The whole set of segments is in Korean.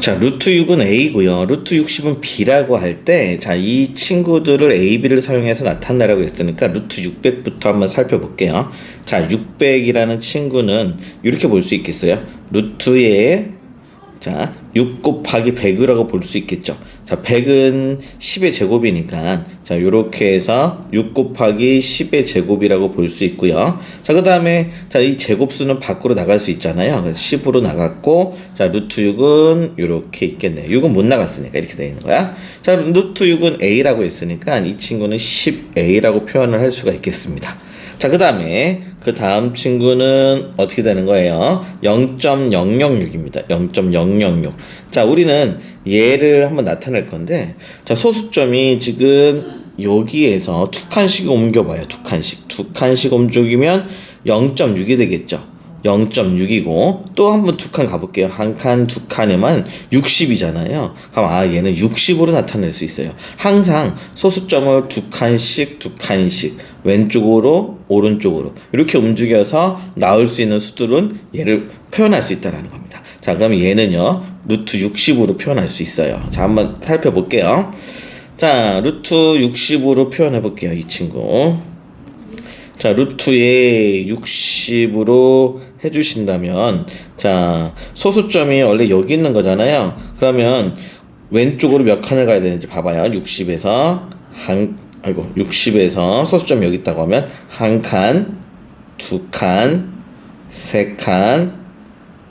자, 루트 6은 A고요. 루트 60은 B라고 할 때, 자, 이 친구들을 A, B를 사용해서 나타내라고 했으니까 루트 600부터 한번 살펴볼게요. 자, 600이라는 친구는 이렇게 볼 수 있겠어요. 루트에 자, 6 곱하기 100이라고 볼 수 있겠죠. 자, 100은 10의 제곱이니까, 자, 요렇게 해서 6 곱하기 10의 제곱이라고 볼 수 있고요. 자, 그 다음에, 자, 이 제곱수는 밖으로 나갈 수 있잖아요. 그래서 10으로 나갔고, 자, 루트 6은 요렇게 있겠네요. 6은 못 나갔으니까 이렇게 되어 있는 거야. 자, 루트 6은 A라고 했으니까 이 친구는 10A라고 표현을 할 수가 있겠습니다. 자, 그 다음에 그 다음 친구는 어떻게 되는 거예요? 0.006입니다. 0.006. 자, 우리는 얘를 한번 나타낼 건데, 자, 소수점이 지금 여기에서 두 칸씩 옮겨봐요. 두 칸씩. 두 칸씩 옮겨기면 0.6이 되겠죠. 0.6이고 또 한 번 두 칸 가볼게요. 한 칸, 두 칸에만 60이잖아요. 그럼 아 얘는 60으로 나타낼 수 있어요. 항상 소수점을 두 칸씩, 두 칸씩 왼쪽으로, 오른쪽으로 이렇게 움직여서 나올 수 있는 수들은 얘를 표현할 수 있다라는 겁니다. 자, 그럼 얘는요 루트 60으로 표현할 수 있어요. 자, 한번 살펴볼게요. 자, 루트 60으로 표현해 볼게요. 이 친구. 자, 루트에 60으로 해주신다면, 자, 소수점이 원래 여기 있는 거잖아요. 그러면 왼쪽으로 몇 칸을 가야 되는지 봐봐요. 60에서 한, 아이고, 60에서 소수점 여기 있다고 하면 한 칸, 두 칸, 세 칸,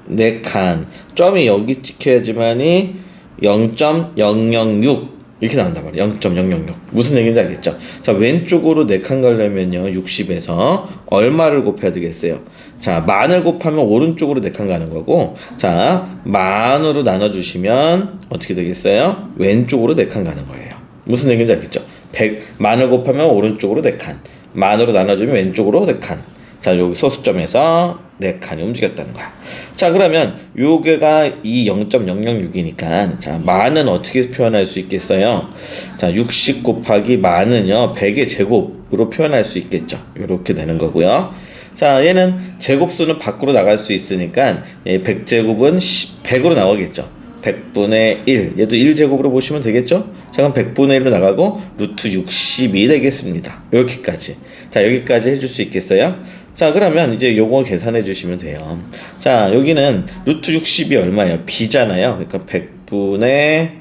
네 칸. 점이 여기 찍혀야지만이 0.006 이렇게 나온단 말이에요. 0.006. 무슨 얘기인지 알겠죠? 자, 왼쪽으로 4칸 가려면요. 60에서 얼마를 곱해야 되겠어요? 자, 만을 곱하면 오른쪽으로 4칸 가는 거고, 자, 만으로 나눠주시면 어떻게 되겠어요? 왼쪽으로 4칸 가는 거예요. 무슨 얘기인지 알겠죠? 100, 만을 곱하면 오른쪽으로 4칸. 만으로 나눠주면 왼쪽으로 4칸. 자, 여기 소수점에서 4칸이 움직였다는 거야. 자, 그러면 요게가 이 0.006이니까 자, 만은 어떻게 표현할 수 있겠어요? 자, 60 곱하기 만은요. 100의 제곱으로 표현할 수 있겠죠. 요렇게 되는 거고요. 자, 얘는 제곱수는 밖으로 나갈 수 있으니까 100제곱은 100으로 나오겠죠. 100분의 1. 얘도 1제곱으로 보시면 되겠죠? 자, 그럼 100분의 1로 나가고 루트 60이 되겠습니다. 여기까지. 자, 여기까지 해줄 수 있겠어요? 자, 그러면 이제 요거 계산해 주시면 돼요. 자, 여기는 루트 60이 얼마예요? b잖아요. 그러니까 100분의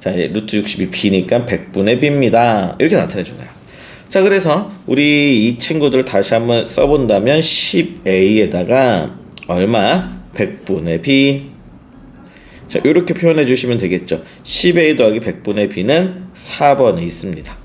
자, 루트 60이 b니까 100분의 b입니다. 이렇게 나타내 준 거예요. 자, 그래서 우리 이 친구들을 다시 한번 써본다면 10a에다가 얼마? 100분의 b. 자, 이렇게 표현해 주시면 되겠죠. 10a 더하기 100분의 b는 4번에 있습니다.